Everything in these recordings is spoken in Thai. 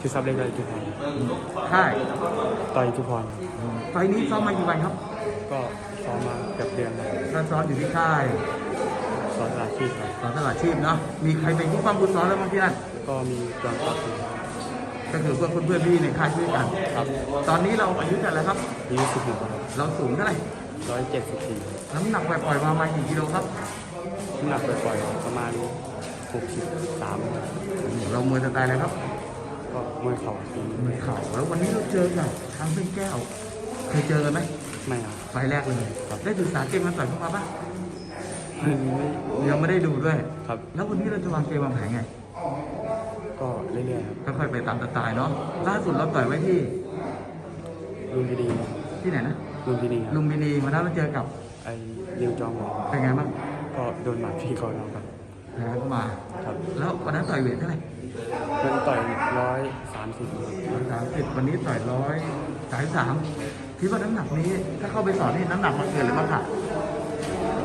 คือซับเล็กได้ทุกพรค่ายต่อยทุกพรไฟล์นี้ซ้อมมากี่วันครับ ก็ซ้อมมาเกือบเดือนแล้วการซ้อมอยู่ที่ค่ายซ้อมตลาดที่ครับสอนตลาดชีพเนาะ มีใครเป็นผู้ฟังผู้ซ้อมแล้วบ้างที่นั่นก็มีกลางตัดอยู่ก็คือเพื่อนเพื่อนๆพี่ในค่ายช่วยกันครับ ตอนนี้เราอายุเท่าไหร่แล้วครับอายุสิบหกครับเราสูงเท่าไหร่ร้อยเจ็ดสิบสี่น้ำหนักปล่อยๆมาประมาณกี่กิโลครับน้ำหนักปล่อยๆประมาณ หกสิบสามเรามวยสไตล์อะไรครับ ก็มวยเข่ามวยเข่าแล้ววันนี้เราเจอกับทางเป็นแก้ว เคยเจอกันไหมไม่เอาไฟล์แรกเลยครับได้ศึกษาเกมมาต่อยเข้ามาปะไม่ไม่ยังไม่ได้ดูด้วยครับ แล้ววันนี้เราจะวางเกมวางแผนไง ก็เรื่อยๆครับค่อยๆไปตามสไตล์เนาะล่าสุดเราต่อยไว้ที่ลุมพินีที่ไหนนะลุมพินีครับลุมพินีวันนั้นเราเจอกับไอ้เรียวจองหอเป็นไงบ้างก็โดนหมัดพี่เขาเราครับ แพ้เข้ามา ครับแล้ววันนั้นต่อยเวทเท่าไหร่เพิ่นต่อยร้อยสามสิบสามสิบวันนี้ต่อยร้อยสายสามคิดว่าน้ำหนักนี้ ถ้าเข้าไปสอนนี่น้ำหนักมาเกินหรือมาขาด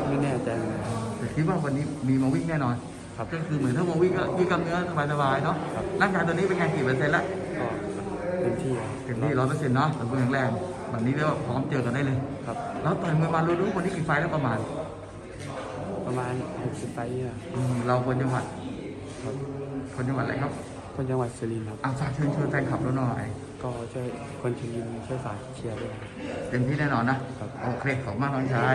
ไม่แน่ใจเหมือนกันแต่คิดว่าวันนี้มีมาวิ่งแน่นอนครับก็คือเหมือนถ้ามาวิ่งก็ยืดกล้ามเนื้อสบายๆเนาะครับ ร่างกายตอนนี้เป็นไงกี่เปอร์เซ็นต์ละก็เต็มที่ครับเต็มที่ร้อยเปอร์เซ็นต์เนาะสมบูรณ์แข็งแรงวันนี้เรียกว่าพร้อมเจอกันได้เลย ครับ แล้วต่อยมวยมารู้ๆวันนี้กี่ไฟล์แล้วประมาณ ประมาณหกสิบไฟต์เนี่ยอืมเราคนจังหวัดครับคนจังหวัดอะไรครับคนจังหวัดสุรินทร์ครับอาฝากเชิญชวนแฟนคลับเราหน่อย ก็ช่วยคนชุรินทร์ช่วยฝากเชียร์ด้วยครับเต็มที่แน่นอนนะครับโอเคขอบคุณมากน้องชาย